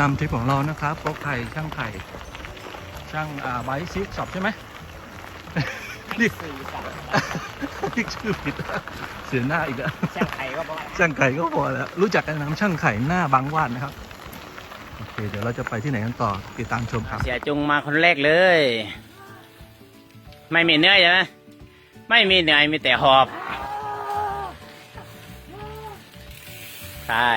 นำทริปของเรานะครับโป๊กไข่ช่างไข่ ช่างอ่าไบซิกช็อปใช่ไหมเรียกสื่อสารเรียกชื่อผิด เสียหน้าอีกแล้วช่างไทยก็บอกช่างไข่ก็พอแล้ว รู้จักกันน้ำช่างไข่หน้าบางวาดนะครับ โอเค เดี๋ยวเราจะไปที่ไหนกันต่อติดตามชมครับ เสียจุงมาคนแรกเลย ไม่มีเหนื่อยใช่ไหมไม่มีเหนื่อยมีแต่หอบ ใช่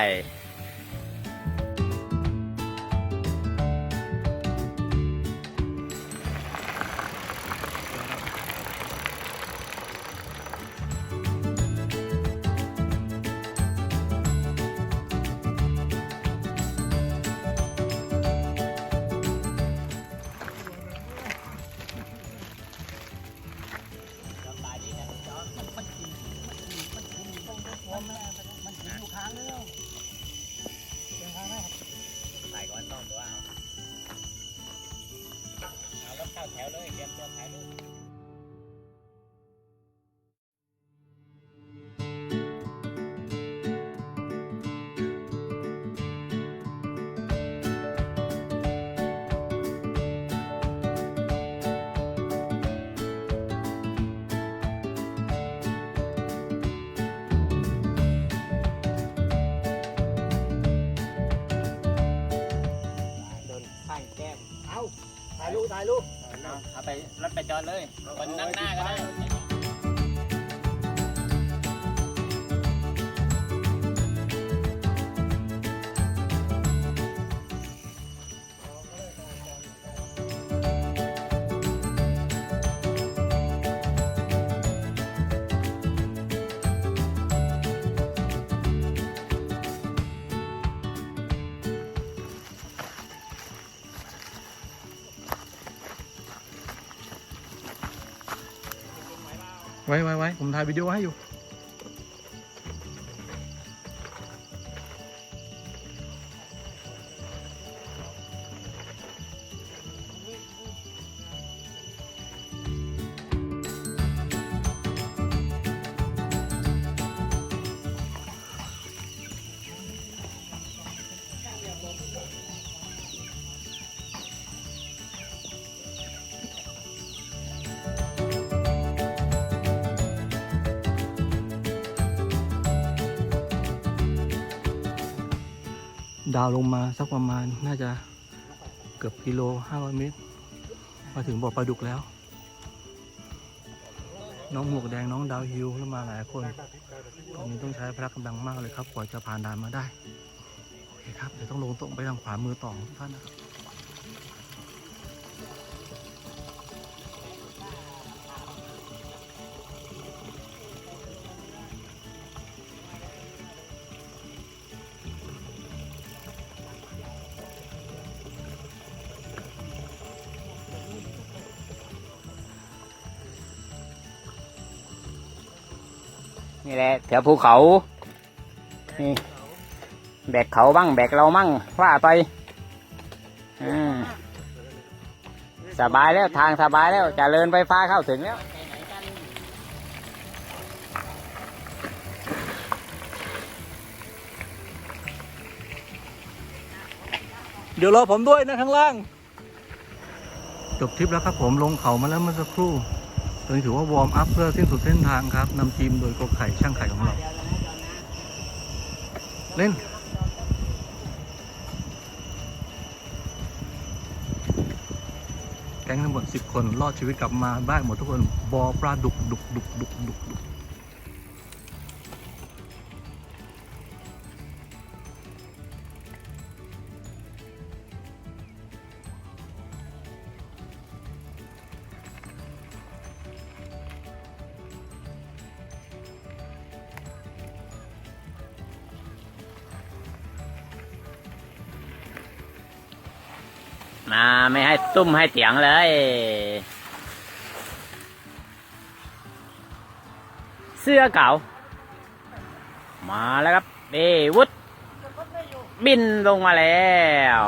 ถ่ายรูปถ่ายรูปเอาเอาไปรถไปจอดเลยคนนั่งหน้าก็ได้ ไว้ไว้ไว้ผมถ่ายวิดีโอให้อยู่ ดาวลงมาสักประมาณน่าจะเกือบกิโลห้าร้อยเมตร มาถึงบ่อปลาดุกแล้ว น้องหมวกแดงน้องดาวฮิวแล้วมาหลายคนตอนนี้ต้องใช้พละกำลังมากเลยครับกว่าจะผ่านด่านมาได้โอเคครับเดี๋ยวต้องลงตรงไปทางขวามือต่อทุกท่านนะครับ นี่แหละแถวภูเขา นี่ แบกเขาบ้าง แบกเรามั่งว่าไปสบายแล้วทางสบายแล้วเจะเลินไฟฟ้าเข้าถึงแล้วเดี๋ยวรอผมด้วยนะข้างล่าง จบทริปแล้วครับผมลงเขามาแล้วเมื่อสักครู่ ตอนนี้ถือว่าวอร์มอัพเพื่อสิ้นสุดเส้นทางครับนำทีมโดยโกไข่ช่างไข่ของเรา เล่นแก๊งทั้งหมด10 คนรอดชีวิตกลับมาได้หมดทุกคนบอปลาดุกดุกดุกดุกดุกดุก มาไม่ให้ตุ้มให้เตียงเลยเสื้อเก่า มาแล้วครับเอวุฒบินลงมาแล้ว